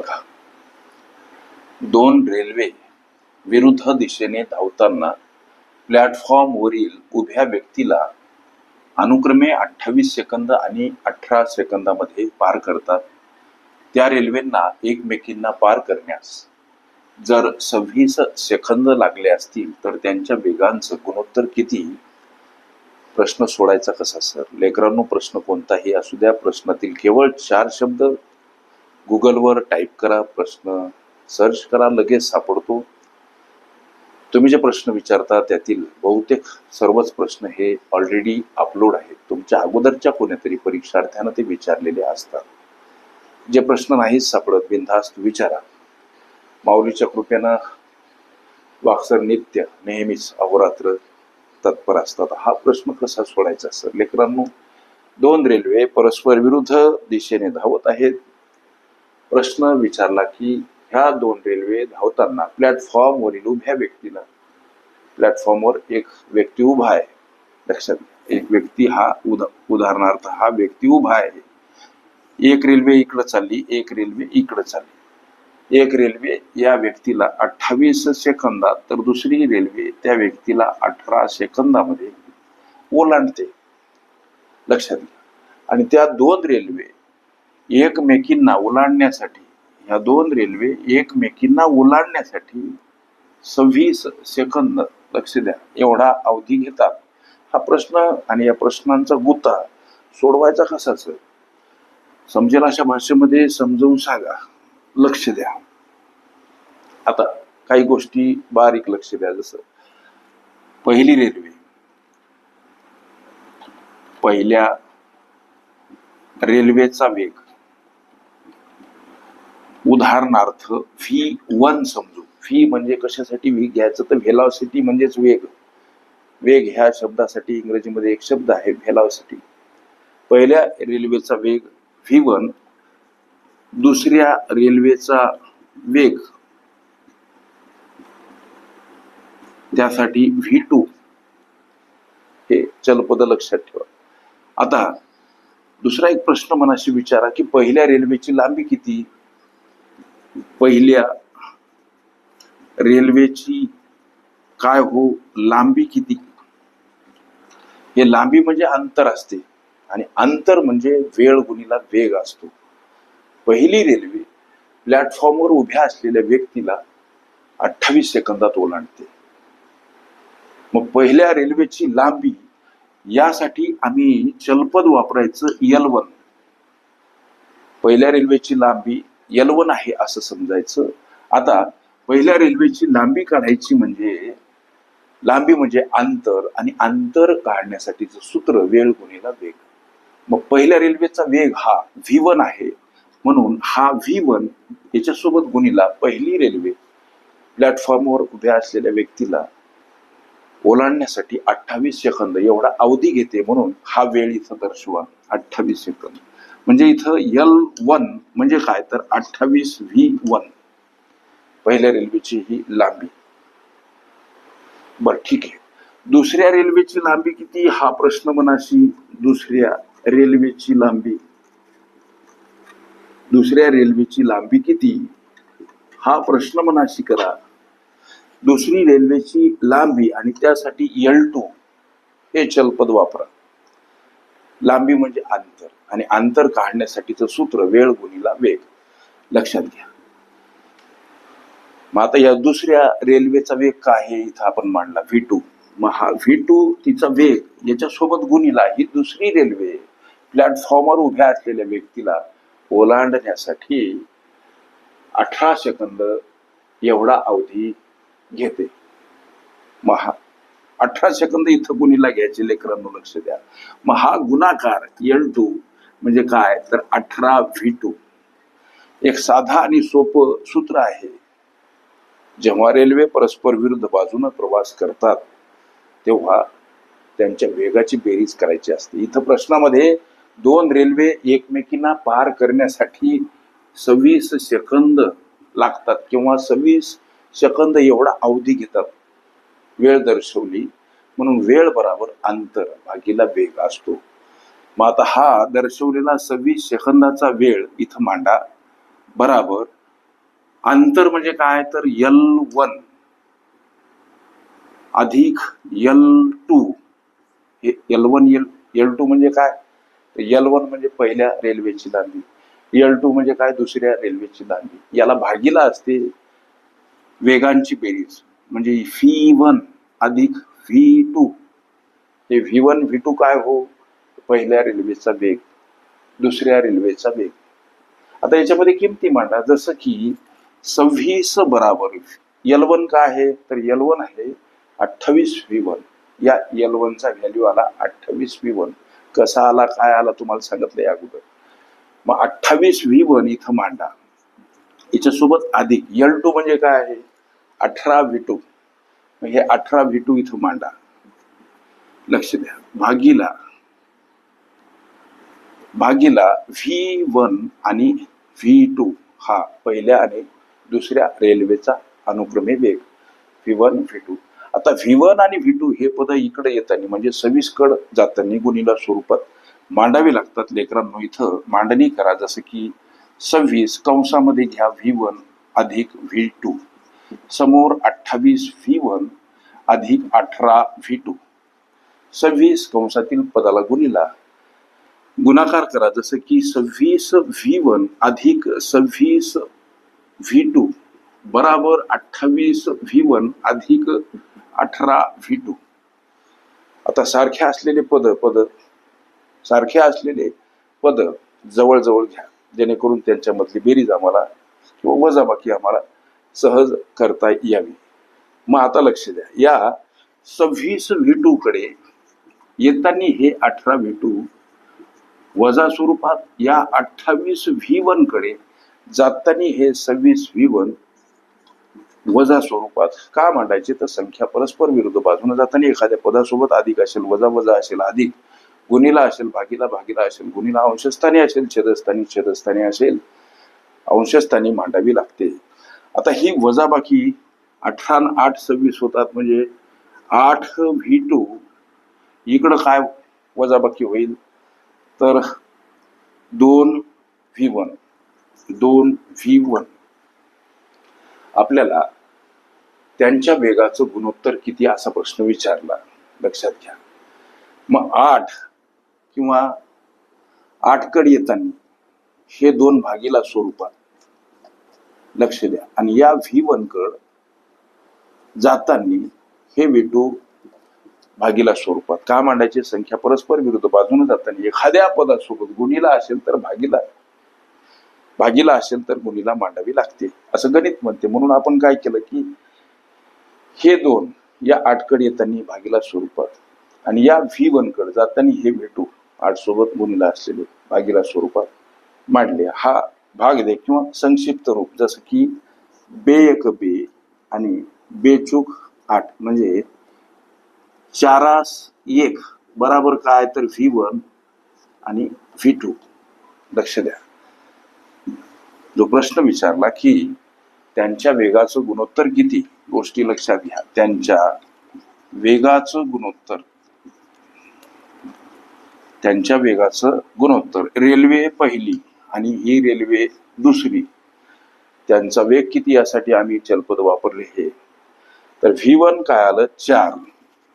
बघा. दोन रेल्वे विरुद्ध दिशेने धावताना प्लॅटफॉर्मवरील उभ्या व्यक्तीला अनुक्रमे अठ्ठावीस सेकंद आणि अठरा सेकंदामध्ये पार करतात. त्या रेल्वेंना एकमेकींना पार करण्यास जर सव्वीस सेकंद लागले असतील तर त्यांच्या वेगांचं गुणोत्तर किती? प्रश्न सोडायचा कसा सर? लेकरांनो प्रश्न कोणताही असू द्या. प्रश्नातील केवळ चार शब्द गुगलवर टाईप करा प्रश्न सर्च करा लगेच सापडतो. तुम्ही जे प्रश्न विचारता त्यातील बहुतेक सर्वच प्रश्न हे ऑलरेडी अपलोड आहेत. तुमच्या अगोदरच्या कोणीतरी परीक्षार्थ्यानं ते विचारलेले असतात. जे प्रश्न नाहीच सापडत बिनधास्त विचारा. माऊलीच्या कृपेनं वाक्सर नित्य नेहमीच अहोरात्र तत्पर असतात. हा प्रश्न कसा सोडायचा सर? लेकरांनो दोन रेल्वे परस्पर विरुद्ध दिशेने धावत आहेत. प्रश्न विचारला की ह्या दोन रेल्वे धावताना प्लॅटफॉर्मवरील उभ्या व्यक्तीला प्लॅटफॉर्मवर एक व्यक्ती उभा आहे. लक्षात घ्या. एक व्यक्ती हा उदा उदाहरणार्थ हा व्यक्ती उभा आहे. एक रेल्वे इकडं चालली एक रेल्वे इकडं चालली. एक रेल्वे या व्यक्तीला अठ्ठावीस सेकंदात तर दुसरी रेल्वे त्या व्यक्तीला अठरा सेकंदामध्ये ओलांडते. लक्षात घ्या. आणि त्या दोन रेल्वे एकमेकींना ओलांडण्यासाठी ह्या दोन रेल्वे एकमेकींना ओलांडण्यासाठी सव्वीस सेकंद लक्ष द्या एवढा अवधी घेतात. हा प्रश्न आणि या प्रश्नांचा गुत्ता सोडवायचा कसाच समजेल अशा भाषेमध्ये समजवून सांगा. लक्ष द्या. आता काही गोष्टी बारीक लक्ष द्या जसं पहिली रेल्वे. पहिल्या रेल्वेचा वेग. उदाहरणार्थ व्ही वन समजू. व्ही म्हणजे कशासाठी व्ही घ्यायचं? तर व्हेलॉसिटी म्हणजेच वेग. वेग ह्या शब्दासाठी इंग्रजीमध्ये एक शब्द आहे व्हेलॉसिटी. पहिल्या रेल्वेचा वेग व्ही वन दुसऱ्या रेल्वेचा वेग त्यासाठी व्ही टू. हे चलपद लक्षात ठेवा. आता दुसरा एक प्रश्न मनाशी विचारा की पहिल्या रेल्वेची लांबी किती? पहिल्या रेल्वेची काय हो लांबी किती? हे लांबी म्हणजे अंतर असते आणि अंतर म्हणजे वेळ गुणीला वेग असतो. पहिली रेल्वे प्लॅटफॉर्मवर उभ्या असलेल्या व्यक्तीला अठ्ठावीस सेकंदात ओलांडते. मग पहिल्या रेल्वेची लांबी यासाठी आम्ही चलपद वापरायचं यल वन पहिल्या रेल्वेची लांबी यल वन आहे असं समजायचं. आता पहिल्या रेल्वेची लांबी काढायची म्हणजे लांबी म्हणजे अंतर आणि अंतर काढण्यासाठीचं सूत्र वेळ गुणीला वेग. मग पहिल्या रेल्वेचा वेग हा व्ही वन आहे. म्हणून हा व्ही वन याच्यासोबत गुणीला पहिली रेल्वे प्लॅटफॉर्मवर उभ्या असलेल्या व्यक्तीला ओलांडण्यासाठी अठ्ठावीस सेकंद एवढा अवधी घेते म्हणून हा वेळ इथं दर्शवा. अठ्ठावीस सेकंद. म्हणजे इथं यल वन म्हणजे काय? तर अठ्ठावीस व्ही वन पहिल्या रेल्वेची ही लांबी. बर ठीक आहे. दुसऱ्या रेल्वेची लांबी किती? हा प्रश्न मनाशी दुसऱ्या रेल्वेची लांबी. दुसऱ्या रेल्वेची लांबी किती? हा प्रश्न मनाशी करा. दुसरी रेल्वेची लांबी आणि त्यासाठी यल टू हे चलपद वापरा. लांबी म्हणजे अंतर आणि अंतर काढण्यासाठीचं सूत्र वेळ गुणीला वेग. लक्षात घ्या. मग आता या दुसऱ्या रेल्वेचा वेग काय आहे? इथं आपण मांडला व्ही टू मग हा व्ही टू तिचा वेग याच्यासोबत गुणीला ही दुसरी रेल्वे प्लॅटफॉर्मवर उभ्या असलेल्या व्यक्तीला ओलांडण्यासाठी अठरा सेकंद एवढा अवधी घेते. मग हा अठरा सेकंद इथं कुणीला घ्यायचे लेकरांनो लक्ष द्या. मग हा गुणाकार एल टू म्हणजे काय? तर अठरा व्ही टू एक साधा आणि सोपं सूत्र आहे. जेव्हा रेल्वे परस्पर विरुद्ध बाजूनं प्रवास करतात तेव्हा त्यांच्या वेगाची बेरीज करायची असते. इथं प्रश्नामध्ये दोन रेल्वे एकमेकींना पार करण्यासाठी सव्वीस सेकंद लागतात किंवा सव्वीस सेकंद एवढा अवधी घेतात. वेळ दर्शवली. म्हणून वेळ बराबर अंतर भागीला वेग असतो. मग आता हा दर्शवलेला सव्वीस सेकंदाचा वेळ इथं मांडा. बराबर. अंतर म्हणजे काय? तर यल वन अधिक L two L one L L two म्हणजे काय? यल वन म्हणजे पहिल्या रेल्वेची लांबी. यल टू म्हणजे काय? दुसऱ्या रेल्वेची लांबी. याला भागीला असते. वेगांची बेरीज. म्हणजे व्ही वन अधिक व्ही टू हे व्ही वन व्ही टू काय हो? पहिल्या रेल्वेचा वेग दुसऱ्या रेल्वेचा वेग. आता याच्यामध्ये किमती मांडा. जसं की सव्वीस बराबर यल वन काय आहे? तर यल वन आहे अठ्ठावीस व्ही वन या यल वनचा व्हॅल्यू आला अठ्ठावीस व्ही वन कसा आला काय आला तुम्हाला सांगितलं या अगोदर. मग अठ्ठावीस व्ही वन इथं मांडा. याच्यासोबत अधिक यल टू म्हणजे काय आहे? अठरा व्ही टू हे अठरा विटू टू इथं मांडा. लक्ष द्या. भागीला. भागीला व्ही वन आणि व्ही टू हा पहिल्या आणि दुसऱ्या रेल्वेचा अनुक्रमे वेग. V one V two. आता व्ही वन आणि व्ही टू हे पद इकडे येताना म्हणजे सव्वीसकड जाताना गुणीला स्वरूपात मांडावे लागतात लेकरांनो. इथं मांडणी करा. जसं की सव्वीस कंसामध्ये घ्या व्ही वन अधिक व्ही टू. समोर अठ्ठावीस व्ही वन अधिक अठरा व्ही टू. सव्वीस कंसातील पदाला गुणीला. गुणाकार करा जसं की सव्वीस व्ही वन अधिक सव्वीस व्ही टू बराबर अठ्ठावीस व्ही वन अधिक अठरा व्ही टू. आता सारखे असलेले पद पद सारखे असलेले पद जवळजवळ घ्या जेणेकरून त्यांच्यामधली बेरीज आम्हाला किंवा वजाबाकी आम्हाला सहज करता यावी. मग आता लक्ष द्या. या सव्वीस व्ही टू कडे येताना हे अठरा व्ही टू वजा स्वरूपात या अठ्ठावीस व्ही वनकडे जाताना हे सव्वीस व्ही वन वजा स्वरूपात का मांडायचे? तर संख्या परस्पर विरुद्ध बाजूने जाताना एखाद्या पदासोबत अधिक असेल वजा वजा असेल अधिक गुणीला असेल भागीला भागीला असेल गुणीला अंशस्थानी असेल छेदस्थानी छेदस्थानी असेल अंशस्थानी मांडावी लागते. आता ही वजाबाकी अठरा आठ सव्वीस होतात म्हणजे आठ व्ही टू. इकडं काय वजाबाकी होईल? तर दोन व्ही वन. दोन व्ही वन. आपल्याला त्यांच्या वेगाचं गुणोत्तर किती असा प्रश्न विचारला. लक्षात घ्या. मग आठ किंवा आठकड येताना हे दोन भागीला स्वरूपात लक्ष द्या. आणि या व्ही वनकड जातानी जाताना हे वेटू भागीला स्वरूपात का मांडायची? संख्या परस्पर विरुद्ध बाजूने जाताना एखाद्या पदासोबत गुणीला असेल तर भागीला भागीला असेल तर गुणीला मांडावी लागते. असं गणित म्हणते. म्हणून आपण काय केलं की हे दोन या आठकड येताना भागीला स्वरूपात आणि या व्ही वनकड जाताना हे भेटू आठ सोबत गुणीला असलेले भागीला स्वरूपात मांडले. हा भाग दे किंवा संक्षिप्त रूप जसं की बेयक बे आणि बेचूक आठ. म्हणजे चारास एक बराबर काय तर व्ही वन आणि व्ही टू. लक्ष द्या. जो प्रश्न विचारला की त्यांच्या वेगाचं गुणोत्तर किती? गोष्टी लक्षात घ्या. त्यांच्या वेगाचं गुणोत्तर. त्यांच्या वेगाचं गुणोत्तर. रेल्वे पहिली. आणि ही रेल्वे दुसरी. त्यांचा वेग किती यासाठी आम्ही चलपद वापरले हे. तर व्ही वन काय आलं? चार.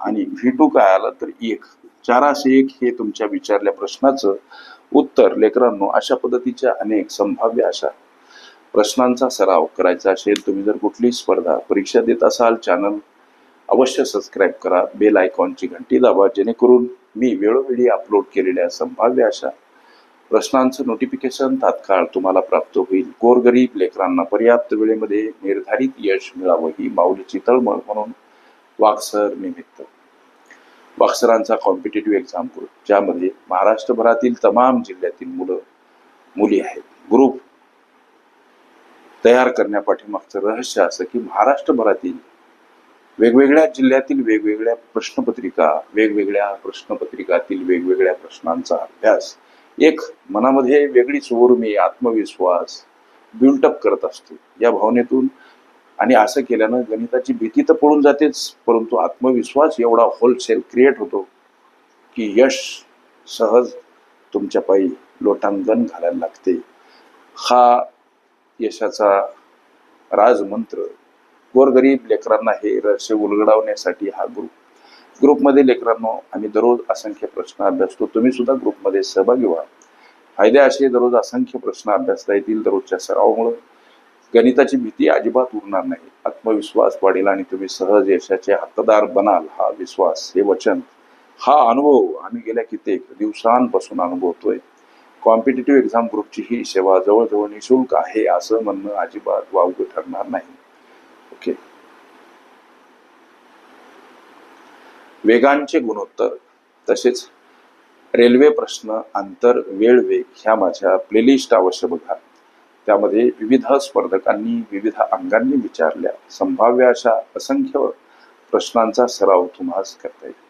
आणि व्ही टू काय आलं? तर एक. चाराशे एक हे तुमच्या विचारल्या प्रश्नाचं उत्तर. लेकरांनो अशा पद्धतीच्या अनेक संभाव्य अशा प्रश्नांचा सराव करायचा असेल तुम्ही जर कुठली स्पर्धा परीक्षा देत असाल चॅनल अवश्य सबस्क्राईब करा. बेल आयकॉनची घंटी दाबा जेणेकरून मी वेळोवेळी अपलोड केलेल्या संभाव्य अशा प्रश्नांचं नोटिफिकेशन तात्काळ तुम्हाला प्राप्त होईल. गोरगरीब लेकरांना पर्याप्त वेळेमध्ये निर्धारित यश मिळावं ही माऊलीची तळमळ म्हणून वाक्सर निमित्त. वाक्सरांचा कॉम्पिटेटिव्ह एक्झाम ग्रुप ज्यामध्ये महाराष्ट्रभरातील तमाम जिल्ह्यातील मुलं मुली आहेत. ग्रुप तयार करण्यापाठीमागचं रहस्य असं की महाराष्ट्रभरातील वेगवेगळ्या जिल्ह्यातील वेगवेगळ्या प्रश्नपत्रिका वेगवेगळ्या प्रश्नपत्रिकातील वेगवेगळ्या प्रश्नांचा अभ्यास एक मनामध्ये वेगळीच उर्मी आत्मविश्वास बिल्टअप करत असतो. या भावनेतून आणि असं केल्यानं गणिताची भीती तर पळून जातेच परंतु आत्मविश्वास एवढा होलसेल क्रिएट होतो की यश सहज तुमच्या पायी लोटांगण घालायला लागते. हा यशाचा राजमंत्र गोरगरीब लेकरांना हे रहस्य उलगडावण्यासाठी हा ग्रुप ग्रुपमध्ये लेकरांनो आम्ही दररोज असंख्य प्रश्न अभ्यासतो तुम्ही सुद्धा ग्रुपमध्ये सहभागी व्हा. फायदे असे दररोज असंख्य प्रश्न अभ्यासता येतील दररोजच्या सरावामुळे. गणिताची भीती अजिबात उरणार नाही. आत्मविश्वास वाढेल आणि तुम्ही सहज यशाचे हक्कदार बनाल. हा विश्वास हे वचन हा अनुभव आम्ही गेल्या कित्येक दिवसांपासून अनुभवतोय. कॉम्पिटेटिव्ह एक्झाम ग्रुपची ही सेवा जवळजवळ निशुल्क आहे असं म्हणणं अजिबात वावगं ठरणार नाही. वेगांचे गुणोत्तर तसेच रेल्वे प्रश्न अंतर वेळ वेग ह्या माझ्या प्लेलिस्ट अवश्य बघा. त्यामध्ये विविध स्पर्धकांनी विविध अंगांनी विचारल्या संभाव्य अशा असंख्य प्रश्नांचा सराव तुम्हाला करता येईल.